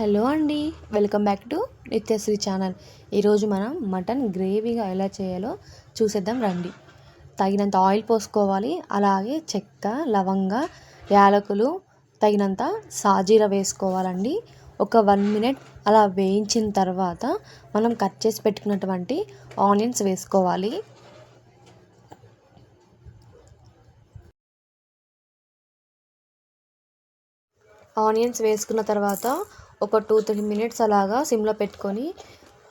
Hello అండి welcome back to Nithyasri channel. ఈరోజు మనం మటన్ గ్రేవీగా ఎలా చేయాలో చూసేద్దాం రండి. తగినంత ఆయిల్ పోసుకోవాలి అలాగే చెక్క లవంగ యాలకులు తగినంత సాజీర వేసుకోవాలండి. ఒక వన్ మినిట్ అలా వేయించిన తర్వాత మనం కట్ చేసి పెట్టుకున్నటువంటి ఆనియన్స్ వేసుకోవాలి. ఆనియన్స్ వేసుకున్న తర్వాత ఒక టూ త్రీ మినిట్స్ అలాగా సిమ్లో పెట్టుకొని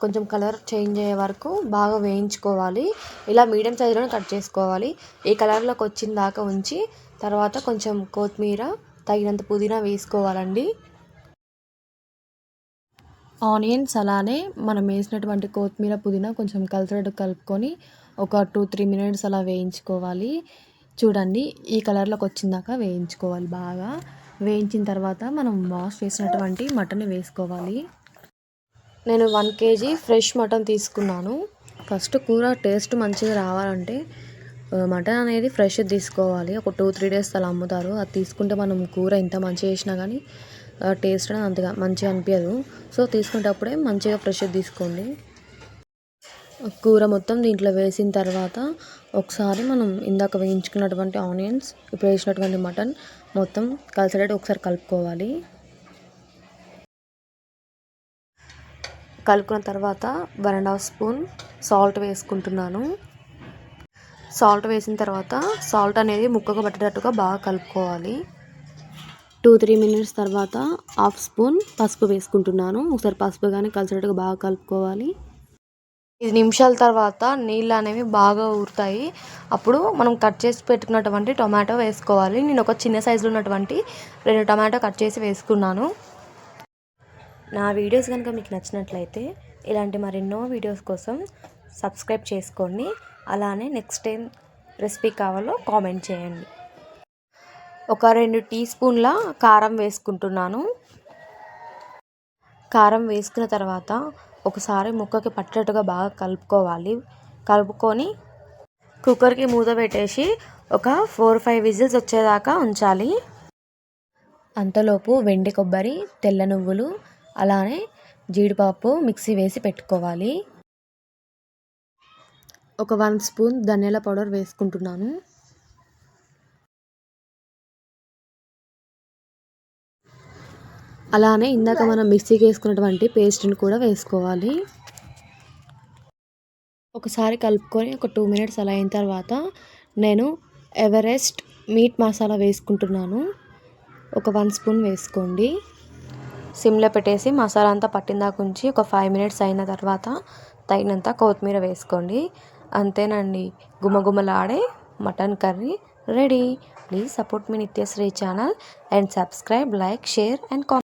కొంచెం కలర్ చేంజ్ అయ్యే వరకు బాగా వేయించుకోవాలి. ఇలా మీడియం సైజులోనే కట్ చేసుకోవాలి. ఈ కలర్లోకి వచ్చిన దాకా ఉంచి తర్వాత కొంచెం కొత్తిమీర తగినంత పుదీనా వేసుకోవాలండి. ఆనియన్స్ అలానే మనం వేసినటువంటి కొత్తిమీర పుదీనా కొంచెం కలిసేటట్టు కలుపుకొని ఒక టూ త్రీ మినిట్స్ అలా వేయించుకోవాలి. చూడండి ఈ కలర్లోకి వచ్చిందాక వేయించుకోవాలి బాగా. వేయించిన తర్వాత మనం వాష్ చేసినటువంటి మటన్ వేసుకోవాలి. నేను వన్ కేజీ ఫ్రెష్ మటన్ తీసుకున్నాను. ఫస్ట్ కూర టేస్ట్ మంచిగా రావాలంటే మటన్ అనేది ఫ్రెష్ తీసుకోవాలి. ఒక టూ త్రీ డేస్ అలా అమ్ముతారు. అది తీసుకుంటే మనం కూర ఎంత మంచిగా చేసినా కానీ టేస్ట్ అనేది అంతగా మంచిగా అనిపించదు సో తీసుకునేటప్పుడే మంచిగా ఫ్రెష్ తీసుకోండి. కూర మొత్తం దీంట్లో వేసిన తర్వాత ఒకసారి మనం ఇందాక వేయించుకున్నటువంటి ఆనియన్స్ ఇప్పుడు వేసినటువంటి మటన్ మొత్తం కలిసేటట్టు ఒకసారి కలుపుకోవాలి. కలుపుకున్న తర్వాత one and half spoon salt వేసుకుంటున్నాను. సాల్ట్ వేసిన తర్వాత సాల్ట్ అనేది ముక్కకు పట్టేటట్టుగా బాగా కలుపుకోవాలి. టూ త్రీ మినిట్స్ తర్వాత హాఫ్ స్పూన్ పసుపు వేసుకుంటున్నాను. ఒకసారి పసుపు కానీ కలిసేటట్టుగా బాగా కలుపుకోవాలి. ఐదు నిమిషాల తర్వాత నీళ్ళు అనేవి బాగా ఊరుతాయి. అప్పుడు మనం కట్ చేసి పెట్టుకున్నటువంటి టొమాటో వేసుకోవాలి. నేను ఒక చిన్న సైజులో ఉన్నటువంటి రెండు టొమాటో కట్ చేసి వేసుకున్నాను. నా వీడియోస్ కనుక మీకు నచ్చినట్లయితే ఇలాంటి మరెన్నో వీడియోస్ కోసం సబ్స్క్రైబ్ చేసుకోండి. అలానే నెక్స్ట్ టైం రెసిపీ కావాలో కామెంట్ చేయండి. ఒక రెండు టీ స్పూన్ల కారం వేసుకుంటున్నాను. కారం వేసుకున్న తర్వాత ఒకసారి ముక్కకి పట్టేట్టుగా బాగా కలుపుకోవాలి. కలుపుకొని కుక్కర్కి మూత పెట్టేసి ఒక ఫోర్ ఫైవ్ విజిల్స్ వచ్చేదాకా ఉంచాలి. అంతలోపు వెండి కొబ్బరి తెల్ల నువ్వులు అలానే జీడిపప్పు మిక్సీ వేసి పెట్టుకోవాలి. ఒక వన్ స్పూన్ ధనియాల పౌడర్ వేసుకుంటున్నాను. అలానే ఇందాక మనం మిక్సీకి వేసుకున్నటువంటి పేస్ట్ని కూడా వేసుకోవాలి. ఒకసారి కలుపుకొని ఒక టూ మినిట్స్ అలా అయిన తర్వాత నేను ఎవరెస్ట్ మీట్ మసాలా వేసుకుంటున్నాను. ఒక వన్ స్పూన్ వేసుకోండి. సిమ్లో పెట్టేసి మసాలా అంతా పట్టిందాక ఉంచి ఒక ఫైవ్ మినిట్స్ అయిన తర్వాత తగినంత కొత్తిమీర వేసుకోండి. అంతేనండి. గుమగుమలాడే mutton curry ready. Please support me Nithyasri channel and subscribe like share and comment.